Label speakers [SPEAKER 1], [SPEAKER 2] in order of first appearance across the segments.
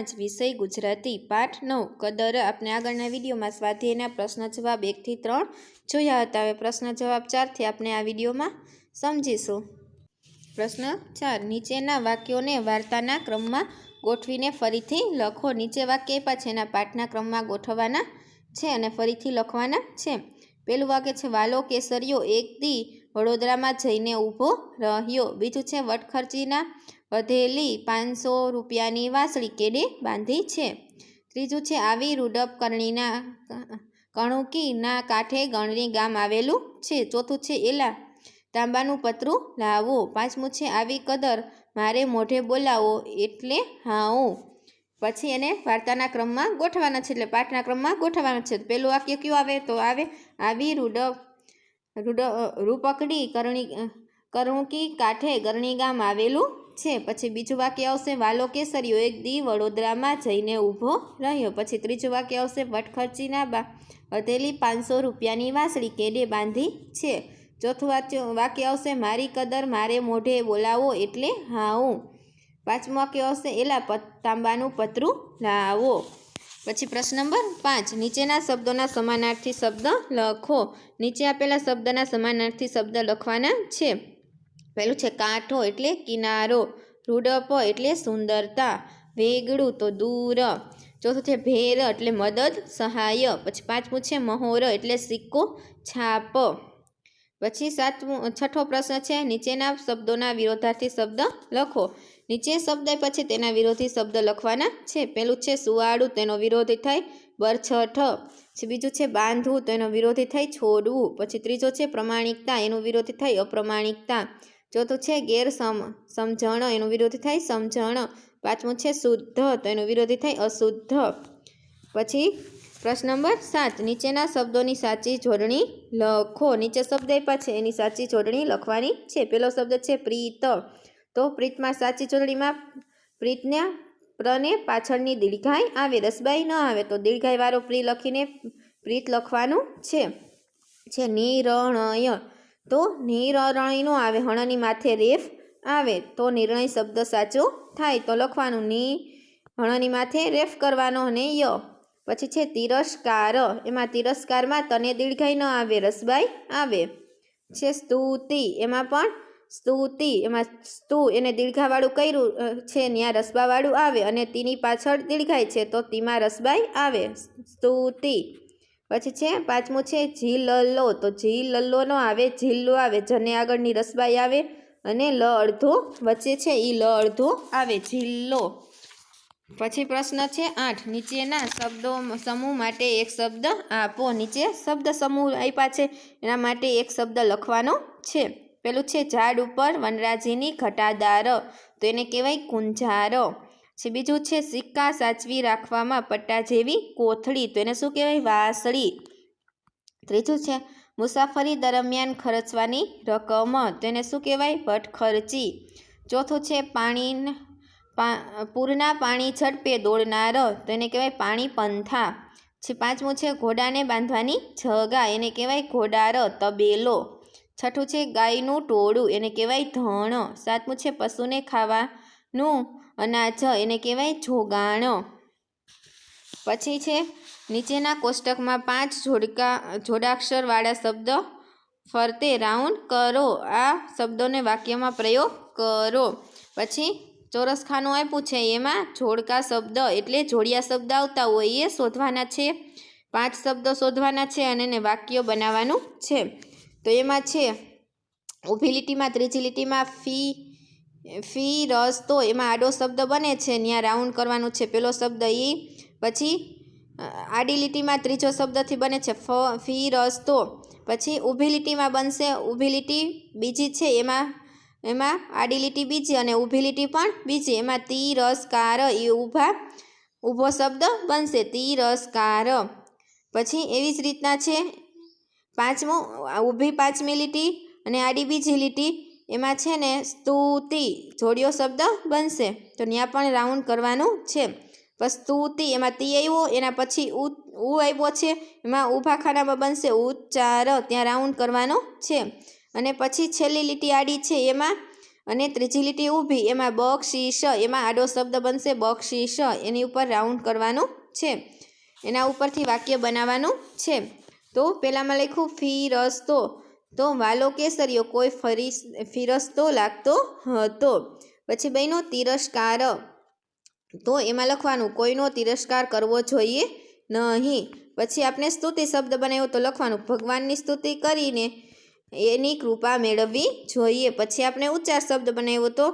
[SPEAKER 1] પાંચ વિષય ગુજરાતી પાઠ નવ કદર આપણે આગળના વિડીયોમાં સ્વાધ્યાયના પ્રશ્ન જવાબ એકથી ત્રણ જોયા હતા. હવે પ્રશ્ન જવાબ ચારથી આપણે આ વિડીયોમાં સમજીશું. પ્રશ્ન ચાર, નીચેના વાક્યોને વાર્તાના ક્રમમાં ગોઠવીને ફરીથી લખો. નીચે વાક્ય આપ્યા પાઠના ક્રમમાં ગોઠવવાના છે અને ફરીથી લખવાના છે. પેલું વાક્ય છે, વાલો કેસરિયો એક વડોદરામાં જઈને ઊભો રહ્યો. બીજું છે, વટખર્ચીના વધેલી પાંચસો રૂપિયાની વાસળી કેડે બાંધી છે. ત્રીજું છે, આવી રૂડપ કરણીના કણુકીના કાંઠે ગણરી ગામ આવેલું છે. ચોથું છે, એલા તાંબાનું પતરું લાવો. પાંચમું છે, આવી કદર મારે મોઢે બોલાવો એટલે હાઉ. પછી એને વાર્તાના ક્રમમાં ગોઠવાના છે, એટલે પાઠના ક્રમમાં ગોઠવવાના છે. પહેલું વાક્ય કયું આવે? તો આવે, આવી રૂડપ, રૂડ, રૂપકડી કરણી કરણુકી કાંઠે ગરણી ગામ આવેલું છે. પછી બીજું વાક્ય આવશે, વાલો કેસરીયો, એક દી વડોદરામાં જઈને ઊભો રહ્યો. પછી ત્રીજું વાક્ય આવશે, વટખર્ચીના બા, વધેલી પાંચસો રૂપિયાની વાસળી કેડે બાંધી છે? ચોથું વાક્ય વાક્ય આવશે, મારી કદર મારે મોઢે બોલાવો એટલે હાઉ. પાંચમું વાક્ય આવશે, એલા તાંબાનું પતરું લાવો. પછી પ્રશ્ન નંબર પાંચ, નીચેના શબ્દોના સમાનાર્થી શબ્દ લખો. નીચે આપેલા શબ્દના સમાનાર્થી શબ્દ લખવાના છે. પહેલું છે, કાંઠો એટલે કિનારો, રૂડપ એટલે સુંદરતા વેગળું તો દૂર. ચોથું છે, ભેર એટલે મદદ, સહાય. પછી પાંચમું છે, મહોર એટલે સિક્કો, છાપ. પછી સાતમું, છઠ્ઠો પ્રશ્ન છે, નીચેના શબ્દોના વિરોધાર્થી શબ્દ લખો. નીચે શબ્દ પછી તેના વિરોધી શબ્દ લખવાના છે. પેલું છે, સુવાળું તેનો વિરોધી થાય, બરછઠ પછી બીજું છે, બાંધવું તો એનો વિરોધી થાય, છોડવું પછી ત્રીજો છે, પ્રમાણિકતા એનું વિરોધી થાય, અપ્રમાણિકતા ચોથું છે ગેર સમ સમજણ, એનું વિરોધી થાય સમજણ. પાંચમું છે શુદ્ધ, તો એનું વિરોધી થાય અશુદ્ધ. પછી પ્રશ્ન નંબર સાત, નીચેના શબ્દોની સાચી જોડણી લખો. નીચે શબ્દ આપ્યા છે, એની સાચી જોડણી લખવાની છે. પેલો શબ્દ છે પ્રીત. તો પ્રીતમાં સાચી જોડણીમાં પ્રીતને, પ્રને પાછળની દીર્ઘાઈ આવે રસબાઈ ન આવે, તો દીર્ઘાઈવાળો પ્રી લખીને પ્રીત લખવાનું છે. છે નિર્ણય. તો નિરણયનો આવે, હણની માથે રેફ આવે, તો નિર્ણય શબ્દ સાચો થાય. તો લખવાનું ની, હણની માથે રેફ કરવાનો અને ય. પછી છે તિરસ્કાર, એમાં તિરસ્કારમાં તને દીર્ઘાઈ ન આવે, રસબાઈ આવે. છે સ્તુતિ, એમાં પણ સ્તુતિ, એમાં સ્તુ એને દીર્ઘાવાળું કર્યું છે ત્યાં રસબાવાળું આવે અને તેની પાછળ દીર્ઘાય છે, તો તીમાં રસબાઈ આવે. સ્તુતિ. પછી છે, પાંચમું છે ઝીલલ્લો તો જી લલ્લોનો આવે, ઝીલ્લો આવે. જને આગળની રસબાઈ આવે અને લ અડધો વચ્ચે છે એ લ અડધો આવે, ઝીલ્લો. પછી પ્રશ્ન છે, આઠ. નીચેના શબ્દો સમૂહ માટે એક શબ્દ આપો. નીચે શબ્દ સમૂહ આપ્યા છે, એના માટે એક શબ્દ લખવાનો છે. પેલું છે, ઝાડ ઉપર વનરાજીની ઘટાદાર. તો એને કહેવાય કુંજાર છે. બીજું છે, સિક્કા સાચવી રાખવામાં પટ્ટા જેવી કોથળી. તો એને શું કહેવાય? વાસળી. ત્રીજું છે, મુસાફરી દરમિયાન ખર્ચવાની રકમ. તો એને શું કહેવાય? ભટખર્ચી. ચોથું છે પાણી પૂરના પાણી ઝડપે દોડનાર. તો એને કહેવાય પાણી પંથા. છે, પાંચમું છે, ઘોડાને બાંધવાની જગા. એને કહેવાય ઘોડાર તબેલો. છઠ્ઠું છે, ગાયનું ટોળું. એને કહેવાય ધણ. સાતમું છે, પશુને ખાવાનું અનાજ એને કહેવાય જોગાણ. પછી છે, નીચેના કોષ્ટકમાં પાંચ જોડકા, જોડાક્ષરવાળા શબ્દ. ફરતે રાઉન્ડ કરો. આ શબ્દોને વાક્યમાં પ્રયોગ કરો. પછી ચોરસખાનું આપ્યું છે, એમાં જોડકા શબ્દ એટલે જોડિયા શબ્દ આવતા હોય એ શોધવાના છે. પાંચ શબ્દો શોધવાના છે અને એને વાક્ય બનાવવાનું છે. તો એમાં છે, ઊભી લીટીમાં, ત્રીજી લીટીમાં ફી ફી, રસ તો એમાં આડો શબ્દ બને છે ત્યાં રાઉન્ડ કરવાનું છે. પેલો શબ્દ ઈ, પછી આડી લીટીમાં ત્રીજો શબ્દથી બને છે, ફ, ફી, રસ તો. પછી ઊભી લીટીમાં બનશે, ઊભી લીટી બીજી છે, એમાં એમાં આડી લીટી બીજી અને ઊભી લીટી પણ બીજી. એમાં તી, રસ, કાર એ ઊભા, ઊભો શબ્દ બનશે, તી, રસ, કાર. પછી એવી જ રીતના છે, પાંચમું, ઊભી પાંચમી લીટી અને આડી બીજી લીટી. એમાં છે ને સ્તુતિ જોડિયો શબ્દ બનશે. તો ત્યાં પણ રાઉન્ડ કરવાનું છે. સ્તુતિ એમાં તી આવ્યો એના પછી ઉ ઉ આવ્યો છે. એમાં ઊભા ખાનામાં બનશે ઉચ્ચાર. ત્યાં રાઉન્ડ કરવાનો છે. અને પછી છેલ્લી લીટી આડી છે એમાં. અને ત્રીજી લીટી ઊભી, એમાં બક્ષીશ એમાં આડો શબ્દ બનશે બક્ષીશ એની ઉપર રાઉન્ડ કરવાનું છે. એના ઉપરથી વાક્ય બનાવવાનું છે. તો પહેલાંમાં લખ્યું ફી રસ્તો તો વાલો કેસરીયો કોઈ ફરી ફિરસ્તો લાગતો હતો. પછી બહેનો, તિરસ્કાર. તો એમાં લખવાનું, કોઈનો તિરસ્કાર કરવો જોઈએ નહીં. પછી આપણે સ્તુતિ શબ્દ બનાવ્યો તો લખવાનું, ભગવાનની સ્તુતિ કરીને એની કૃપા મેળવવી જોઈએ. પછી આપણે ઉચ્ચાર શબ્દ બનાવ્યો તો,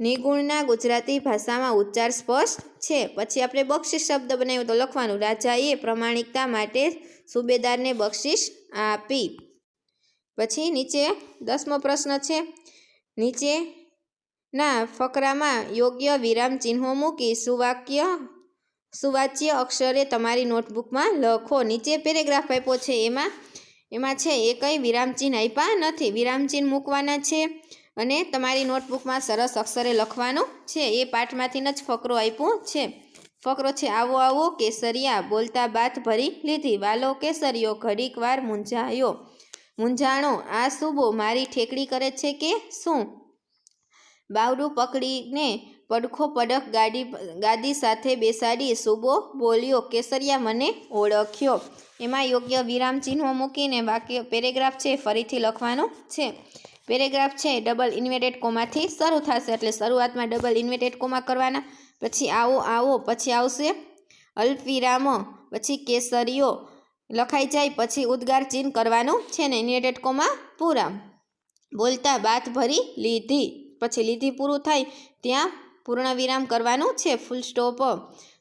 [SPEAKER 1] નિગુણના ગુજરાતી ભાષામાં ઉચ્ચાર સ્પષ્ટ છે. પછી આપણે બક્ષિસ શબ્દ બનાવ્યો તો લખવાનું, રાજાએ પ્રમાણિકતા માટે સુબેદારને બક્ષિસ આપી. પછી નીચે દસમો પ્રશ્ન છે. નીચેના ફકરામાં યોગ્ય વિરામ ચિહ્નો મૂકી સુવાક્ય, સુવાચ્ય અક્ષરે તમારી નોટબુકમાં લખો. નીચે પેરેગ્રાફ આપ્યો છે. એમાં એમાં છે, એ કંઈ વિરામચિહ્ન આપ્યા નથી. વિરામચિહ્ન મૂકવાના છે અને તમારી નોટબુકમાં સરસ અક્ષરે લખવાનું છે. એ પાઠમાંથીને જ ફકરો આપ્યો છે. ફકરો છે, આવો આવો, કેસરિયા, બોલતા બાથ ભરી લીધી. વાલો કેસરિયો ઘડીક વાર મૂંઝાયો. મૂંઝાણો, આ સુબો મારી ઠેકડી કરે છે કે શું? બાવડું પકડીને પડખો પડખ ગાડી, ગાદી સાથે બેસાડી સુબો બોલ્યો, કેસરિયા મને ઓળખ્યો. એમાં યોગ્ય વિરામ ચિહ્નો મૂકીને વાક્ય, પેરેગ્રાફ છે, ફરીથી લખવાનો છે. પેરેગ્રાફ છે, ડબલ ઇન્વેટેડ કોમાથી શરૂ થશે. એટલે શરૂઆતમાં ડબલ ઇન્વેટેડ કોમા કરવાના, પછી આવો આવો, પછી આવશે અલ્પવિરામ, પછી કેસરીઓ લખાઈ જાય, પછી ઉદ્ગાર ચિહ્ન કરવાનું છે ને કોમા પૂરા. બોલતા બાત ભરી લીધી. પછી લીધી પૂરું થાય, ત્યાં પૂર્ણ વિરામ કરવાનું છે ફૂલ સ્ટોપ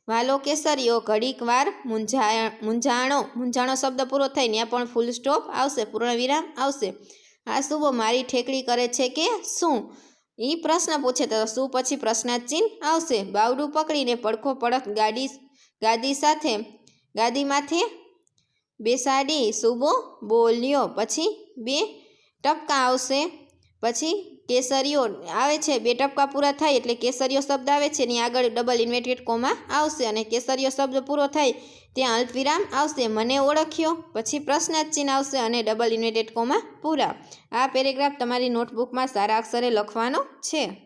[SPEAKER 1] વાલો કેસરીઓ, ઘડીક વાર મૂંઝા મૂંઝાણો મૂંઝાણો શબ્દ પૂરો થાય, ત્યાં પણ ફૂલ સ્ટોપ આવશે પૂર્ણ વિરામ આવશે. આ શુભો મારી ઠેકડી કરે છે કે શું? એ પ્રશ્ન પૂછે તો શું પછી પ્રશ્નાચિહ્ન આવશે. બાવડું પકડીને પડખો પડખ ગાડી, ગાદી સાથે, ગાદી માથે બેસાડી, સુબો બોલ્યો પછી બે ટપકા આવશે. પછી કેસરીઓ આવે છે, બે ટપકા પૂરા થાય એટલે કેસરીઓ શબ્દ આવે છે, એની આગળ ડબલ ઇન્વેટેડ કોમા આવશે અને કેસરીઓ શબ્દ પૂરો થાય ત્યાં અલ્પવિરામ આવશે, મને ઓળખ્યો. પછી પ્રશ્નાર્થ આવશે અને ડબલ ઇન્વેટેડ કોમા પૂરા. આ પેરેગ્રાફ તમારી નોટબુકમાં સારા અક્ષરે લખવાનો છે.